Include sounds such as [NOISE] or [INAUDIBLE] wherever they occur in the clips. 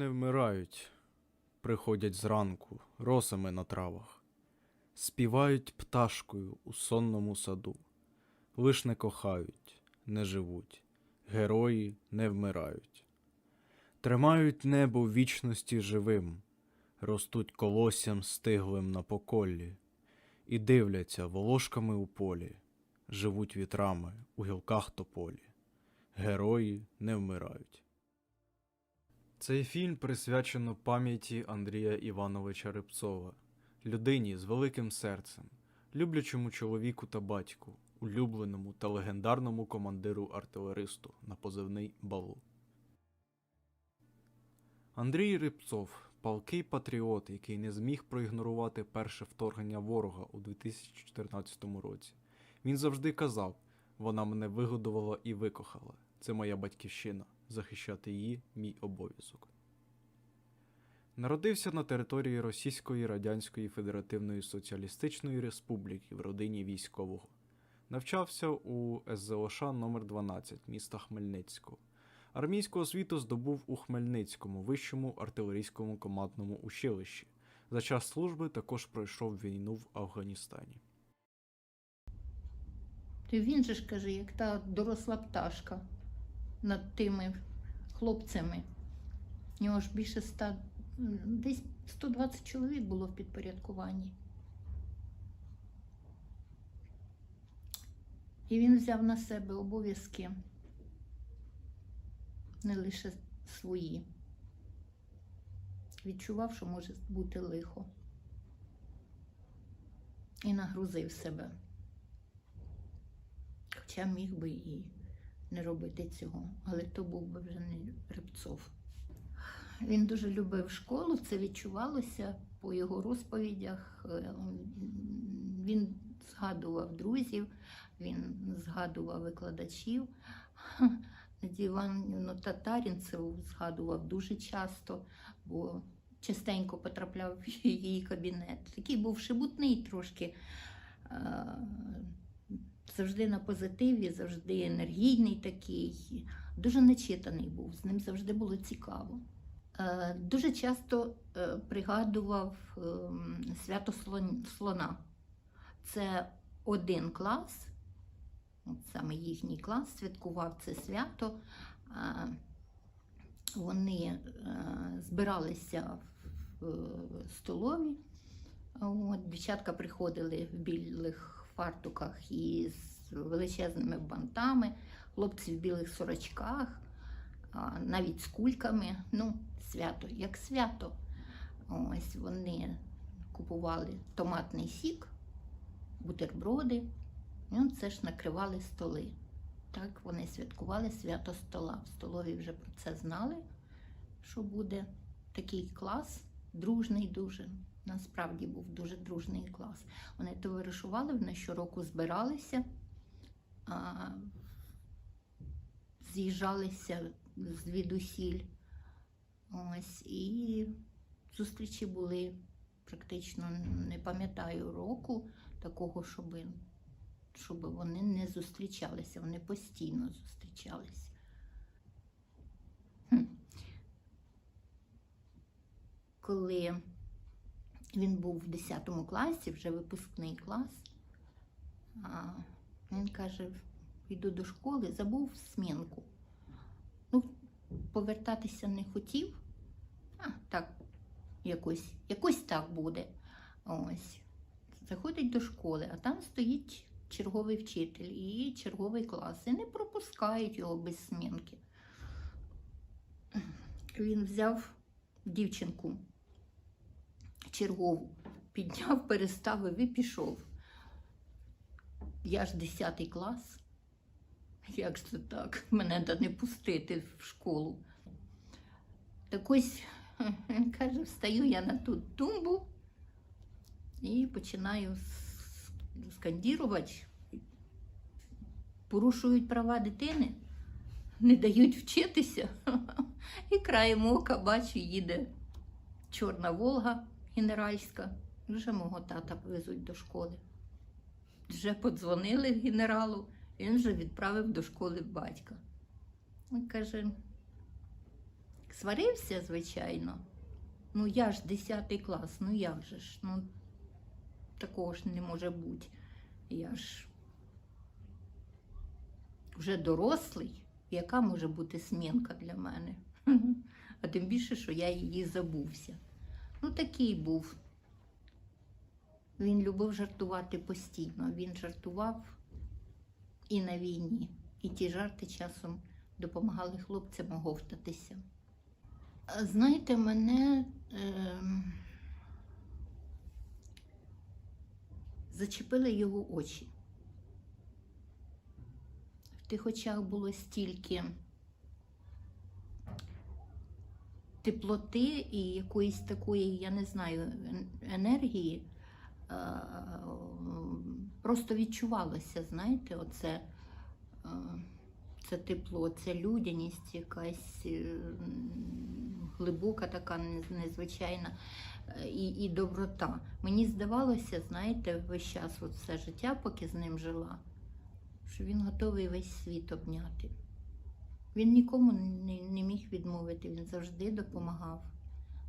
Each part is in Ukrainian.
Не вмирають, приходять зранку, росами на травах, співають пташкою у сонному саду, лиш не кохають, не живуть, герої не вмирають, тримають небо вічності живим, ростуть колоссям стиглим на поколлі, і дивляться волошками у полі, живуть вітрами у гілках тополі. Герої не вмирають. Цей фільм присвячено пам'яті Андрія Івановича Рибцова, людині з великим серцем, люблячому чоловіку та батьку, улюбленому та легендарному командиру артилеристу на позивний Балу. Андрій Рибцов палкий патріот, який не зміг проігнорувати перше вторгнення ворога у 2014 році. Він завжди казав: вона мене вигодувала і викохала. Це моя батьківщина. Захищати її мій обов'язок. Народився на території Російської Радянської Федеративної Соціалістичної Республіки в родині військового. Навчався у СЗОШ номер 12 міста Хмельницького. Армійську освіту здобув у Хмельницькому вищому артилерійському командному училищі. За час служби також пройшов війну в Афганістані. То він же ж каже, як та доросла пташка над тими хлопцями. У нього ж більше ста, м, десь 120 чоловік було в підпорядкуванні. І він взяв на себе обов'язки не лише свої. Відчував, що може бути лихо. І нагрузив себе. Хоча міг би і не робити цього, але то був би вже не Рибцов. Він дуже любив школу, це відчувалося по його розповідях. Е, Він згадував друзів, він згадував викладачів. [LAUGHS] Надію Іванівну Татарінцеву згадував дуже часто, бо частенько потрапляв в її кабінет. Такий був шебутний трошки. Завжди на позитиві, завжди енергійний такий, дуже начитаний був, з ним завжди було цікаво. Е, Дуже часто е, пригадував ем, свято слона. Це один клас, саме їхній клас святкував це свято. Е, Вони збиралися в столові. Дівчатка приходили в білих фартуках і з величезними бантами, хлопці в білих сорочках, навіть з кульками. Ну, свято, як свято. Ось вони купували томатний сік, бутерброди, і це ж накривали столи. Так вони святкували свято стола. В столові вже про це знали, що буде такий клас, дружний дуже. Насправді був дуже дружний клас. Вони товаришували, вони щороку збиралися, з'їжджалися звідусіль. Ось, і зустрічі були практично не пам'ятаю року такого, щоб, щоб вони не зустрічалися, вони постійно зустрічалися. Коли він був в 10 класі, вже випускний клас. А він каже: йду до школи, забув смінку. Ну, повертатися не хотів. А, так, якось, якось так буде. Ось. Заходить до школи, а там стоїть черговий вчитель і черговий клас. І не пропускають його без смінки. Він взяв дівчинку чергову, підняв, переставив і пішов. Я ж 10 клас. Як це так? Мене да не пустити в школу. Так ось, [LAUGHS] каже, встаю я на ту тумбу і починаю скандірувати. Порушують права дитини, не дають вчитися. [LAUGHS] І краєм ока бачу, їде Чорна Волга генеральська. Вже мого тата везуть до школи. Вже подзвонили генералу, і він вже відправив до школи батька. Він каже: сварився, звичайно. Ну, я ж 10 клас, ну як же ж? Ну, такого ж не може бути. Я ж вже дорослий, яка може бути смінка для мене? [LAUGHS] А тим більше, що я її забувся. Ну, такий був. Він любив жартувати постійно. Він жартував і на війні. І ті жарти часом допомагали хлопцям оговтатися. Знаєте, мене ем, зачепили його очі. В тих очах було стільки теплоти і якоїсь такої, я не знаю, енергії. Е, Просто відчувалося, знаєте, оце е, це тепло, це людяність, якась е, глибока, така незвичайна і, і доброта. Мені здавалося, знаєте, весь час, от все життя, поки з ним жила, що він готовий весь світ обняти. Він нікому не, не міг відмовити, він завжди допомагав,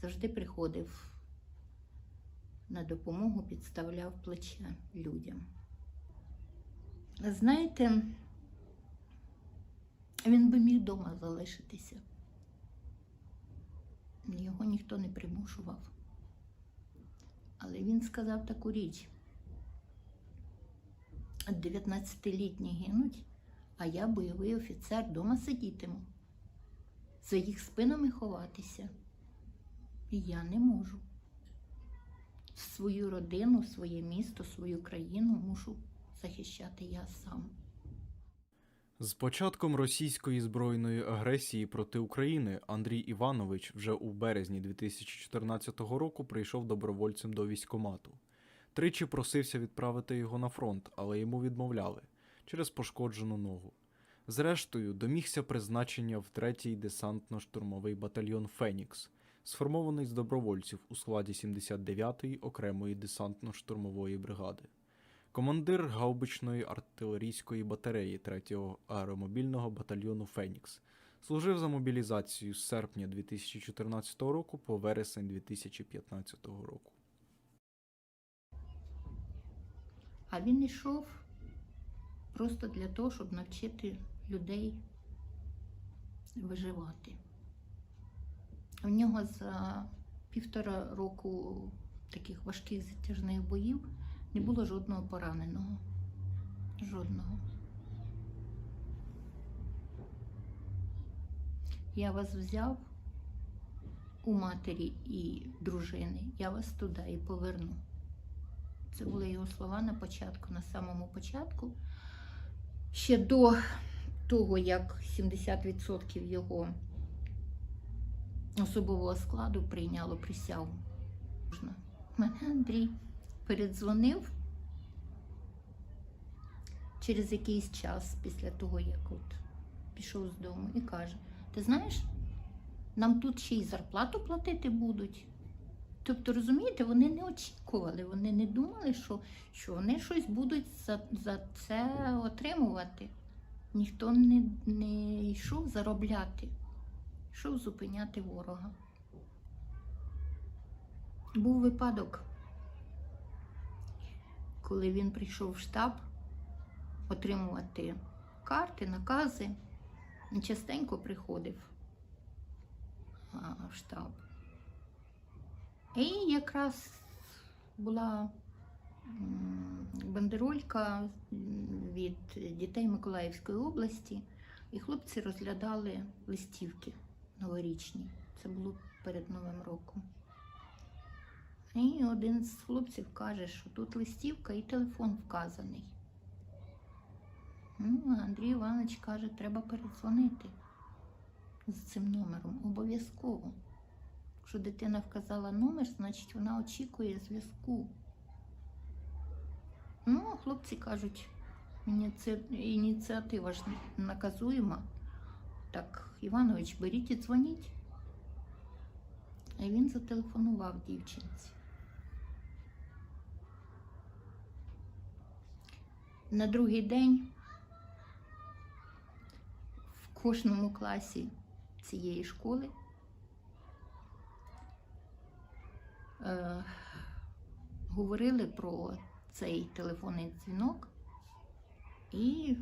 завжди приходив на допомогу, підставляв плече людям. Знаєте, він би міг вдома залишитися. Його ніхто не примушував. Але він сказав таку річ. 19-літні гинуть, а я бойовий офіцер вдома сидітиму. За їх спинами ховатися. І я не можу. Свою родину, своє місто, свою країну мушу захищати я сам. З початком російської збройної агресії проти України Андрій Іванович вже у березні 2014 року прийшов добровольцем до військкомату. Тричі просився відправити його на фронт, але йому відмовляли через пошкоджену ногу. Зрештою, домігся призначення в 3-й десантно-штурмовий батальйон Фенікс, сформований з добровольців у складі 79-ї окремої десантно-штурмової бригади командир гаубичної артилерійської батареї 3-го аеромобільного батальйону Фенікс. Служив за мобілізацію з серпня 2014 року по вересень 2015 року. А він йшов просто для того, щоб навчити людей виживати. У нього за півтора року таких важких затяжних боїв не було жодного пораненого. Жодного. Я вас взяв у матері і дружини, я вас туди і поверну. Це були його слова на початку, на самому початку. Ще до того, як 70% його особового складу прийняло присягу. Мене Андрій передзвонив через якийсь час після того, як от пішов з дому, і каже: Ти знаєш, нам тут ще й зарплату платити будуть. Тобто, розумієте, вони не очікували, вони не думали, що, що вони щось будуть за, за це отримувати. Ніхто не, не йшов заробляти, йшов зупиняти ворога. Був випадок, коли він прийшов в штаб отримувати карти, накази, він частенько приходив в штаб. І якраз була бандеролька від дітей Миколаївської області, і хлопці розглядали листівки новорічні. Це було перед Новим роком. І один з хлопців каже, що тут листівка і телефон вказаний. Ну, Андрій Іванович каже, треба передзвонити з цим номером. Обов'язково. Якщо дитина вказала номер, значить вона очікує зв'язку. Ну, хлопці кажуть, «Ініці- ініціатива ж наказуєма. Так, Іванович, беріть і дзвоніть. А він зателефонував дівчинці. На другий день в кожному класі цієї школи е, говорили про цей телефонний дзвінок і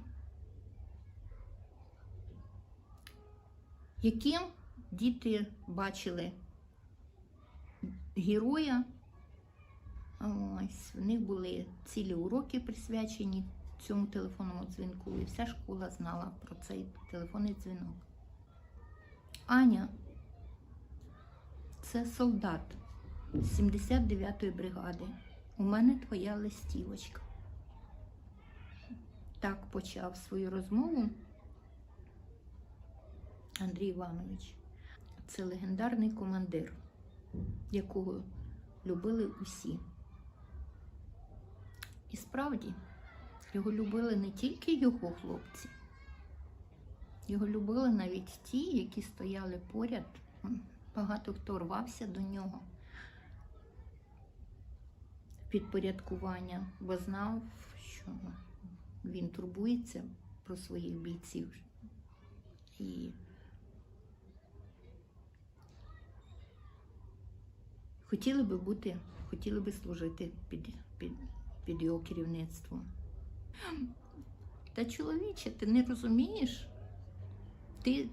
яким діти бачили героя. Ось, в них були цілі уроки присвячені цьому телефонному дзвінку, і вся школа знала про цей телефонний дзвінок. Аня це солдат з 79-ї бригади. У мене твоя листівочка. Так почав свою розмову Андрій Іванович. Це легендарний командир, якого любили усі. І справді, його любили не тільки його хлопці, його любили навіть ті, які стояли поряд. Багато хто рвався до нього підпорядкування, бо знав, що він турбується про своїх бійців. І хотіли би бути, хотіли би служити під, під, під його керівництвом. Та чоловіче, ти не розумієш? Ти,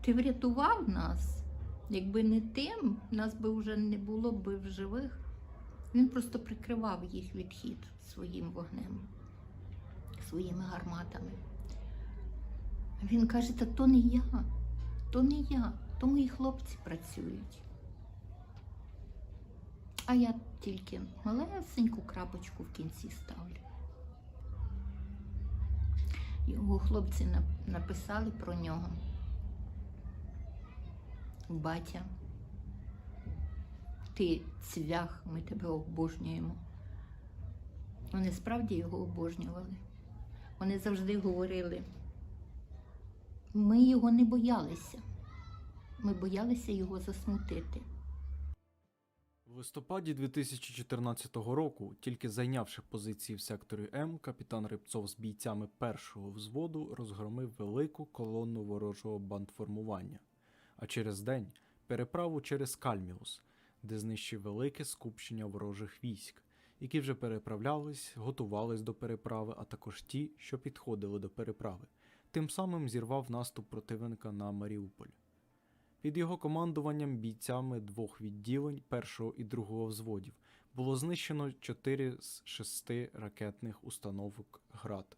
ти врятував нас. Якби не тим, нас би вже не було би в живих. Він просто прикривав їх відхід своїм вогнем, своїми гарматами. Він каже: та то не я, то не я, то мої хлопці працюють. А я тільки малесеньку крапочку в кінці ставлю. Його хлопці написали про нього. Батя, ти цвях, ми тебе обожнюємо. Вони справді його обожнювали. Вони завжди говорили. Ми його не боялися. Ми боялися його засмутити. В листопаді 2014 року, тільки зайнявши позиції в секторі М, капітан Рибцов з бійцями першого взводу розгромив велику колонну ворожого бандформування, а через день переправу через Кальміус, де знищив велике скупчення ворожих військ, які вже переправлялись, готувались до переправи, а також ті, що підходили до переправи. Тим самим зірвав наступ противника на Маріуполь. Під його командуванням бійцями двох відділень першого і другого взводів було знищено 4 з 6 ракетних установок ГРАД,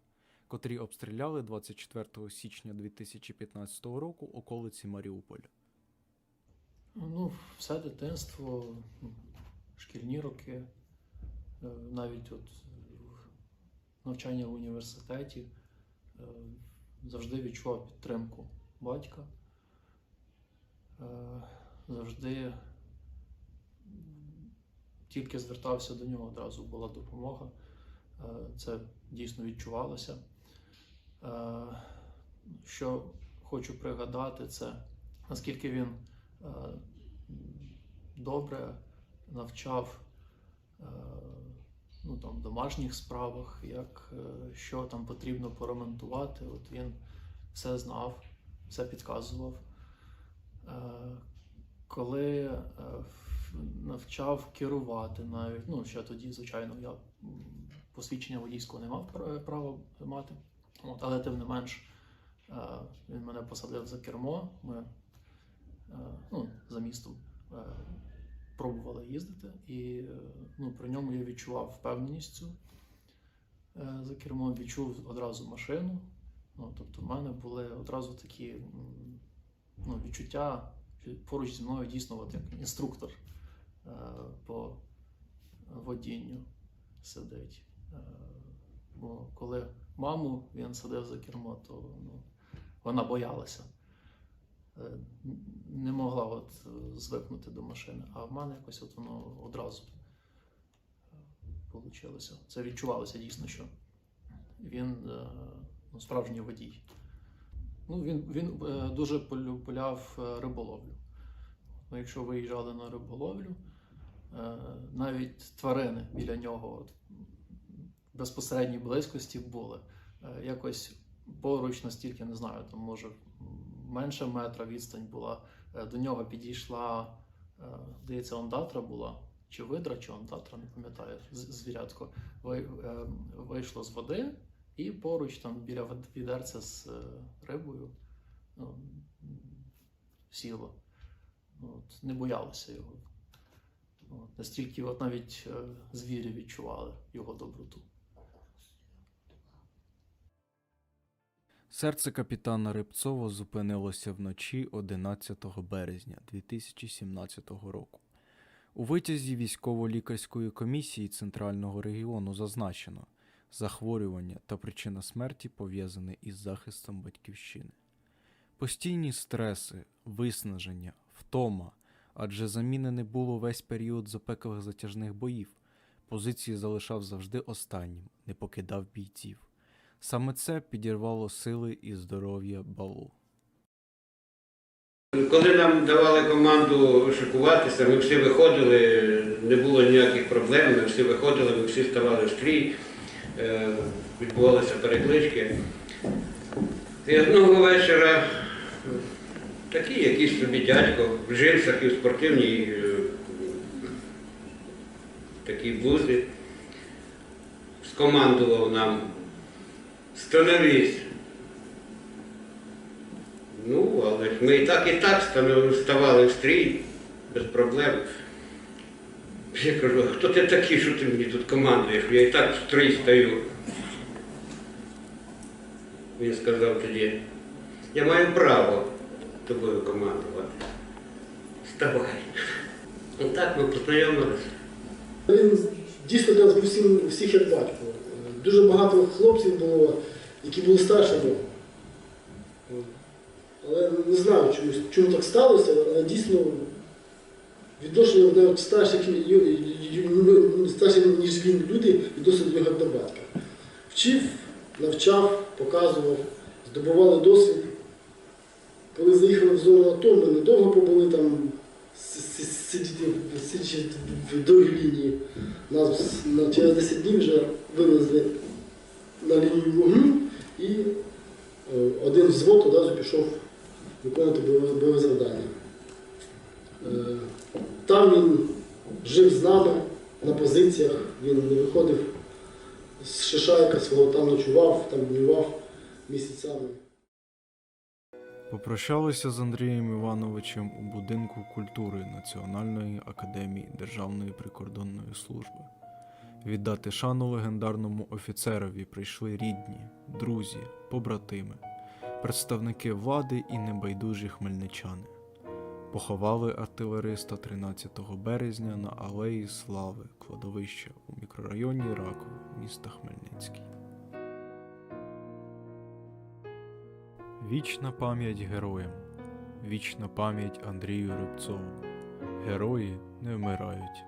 котрі обстріляли 24 січня 2015 року околиці Маріуполя. Ну, все дитинство, ну, шкільні роки, е, навіть от навчання в університеті е, завжди відчував підтримку батька. Е, Завжди тільки звертався до нього, одразу була допомога. Е, Це дійсно відчувалося. Е, Що хочу пригадати, це наскільки він е, добре навчав е, ну, там, в домашніх справах, як, е, що там потрібно поремонтувати. От він все знав, все підказував. Е, Коли е, навчав керувати навіть, ну ще тоді, звичайно, я посвідчення водійського не мав права мати, але тим не менш е, він мене посадив за кермо. Ми е, ну, за містом е, пробували їздити, і е, ну, при ньому я відчував впевненість цю е, за кермом, відчув одразу машину. Ну, тобто, в мене були одразу такі ну, відчуття, поруч зі мною дійсно от як інструктор е, по водінню сидить. Е, бо коли маму він садив за кермо, то ну, вона боялася е, не могла от е, звикнути до машини, а в мене якось от воно одразу вийшло. Це відчувалося дійсно, що він е, ну, справжній водій. Ну, він він е, дуже полюбляв е, риболовлю. Ну, якщо виїжджали на риболовлю, е, навіть тварини біля нього от, в безпосередній близькості були. Е, якось поруч настільки не знаю, там може менше метра відстань була. Е, До нього підійшла, е, здається, ондатра була. чи видра, чи он татра, не пам'ятаю, звірятко, е, вийшло з води, і поруч там біля відерця з рибою ну, сіло. От, не боялося його. От, настільки от навіть звірі відчували його доброту. Серце капітана Рибцова зупинилося вночі 11 березня 2017 року. У витязі військово-лікарської комісії Центрального регіону зазначено захворювання та причина смерті пов'язані із захистом батьківщини. Постійні стреси, виснаження, втома, адже заміни не було весь період запеклих затяжних боїв. Позиції залишав завжди останнім, не покидав бійців. Саме це підірвало сили і здоров'я балу. Коли нам давали команду шикуватися, ми всі виходили, не було ніяких проблем, ми всі виходили, ми всі ставали в стрій, е, відбувалися переклички. І одного вечора такий якийсь собі дядько в джинсах і в спортивній е, такій блузі скомандував нам становись. Ну, але ж ми і так, і так стану- ставали в стрій без проблем. Я кажу, а хто ти такий, що ти мені тут командуєш? Я і так в стрій стою. Він сказав тоді, я маю право тобою командувати. Вставай. І так ми познайомилися. Він дійсно для нас був всім, всіх як батько. Дуже багато хлопців було, які були старші нього. Але не знаю, чому, чому так сталося, але дійсно відношення навіть ю- старші, ніж він люди відносили як до батька. Вчив, навчав, показував, здобували досвід. Коли заїхали в зону АТО, ми недовго побули там, сидячи в другій лінії. Нас на- через 10 днів вже вивезли на лінію вогню і е, один взвод одразу пішов виконувати бойове завдання. Е, Там він жив з нами на позиціях, він не виходив з шишайка свого, там ночував, там днював місяцями. Попрощалися з Андрієм Івановичем у будинку культури Національної академії Державної прикордонної служби. Віддати шану легендарному офіцерові прийшли рідні, друзі, побратими, представники влади і небайдужі хмельничани. Поховали артилериста 13 березня на Алеї Слави, кладовища у мікрорайоні Ракове, міста Хмельницький. Вічна пам'ять героям, вічна пам'ять Андрію Рибцову. Герої не вмирають.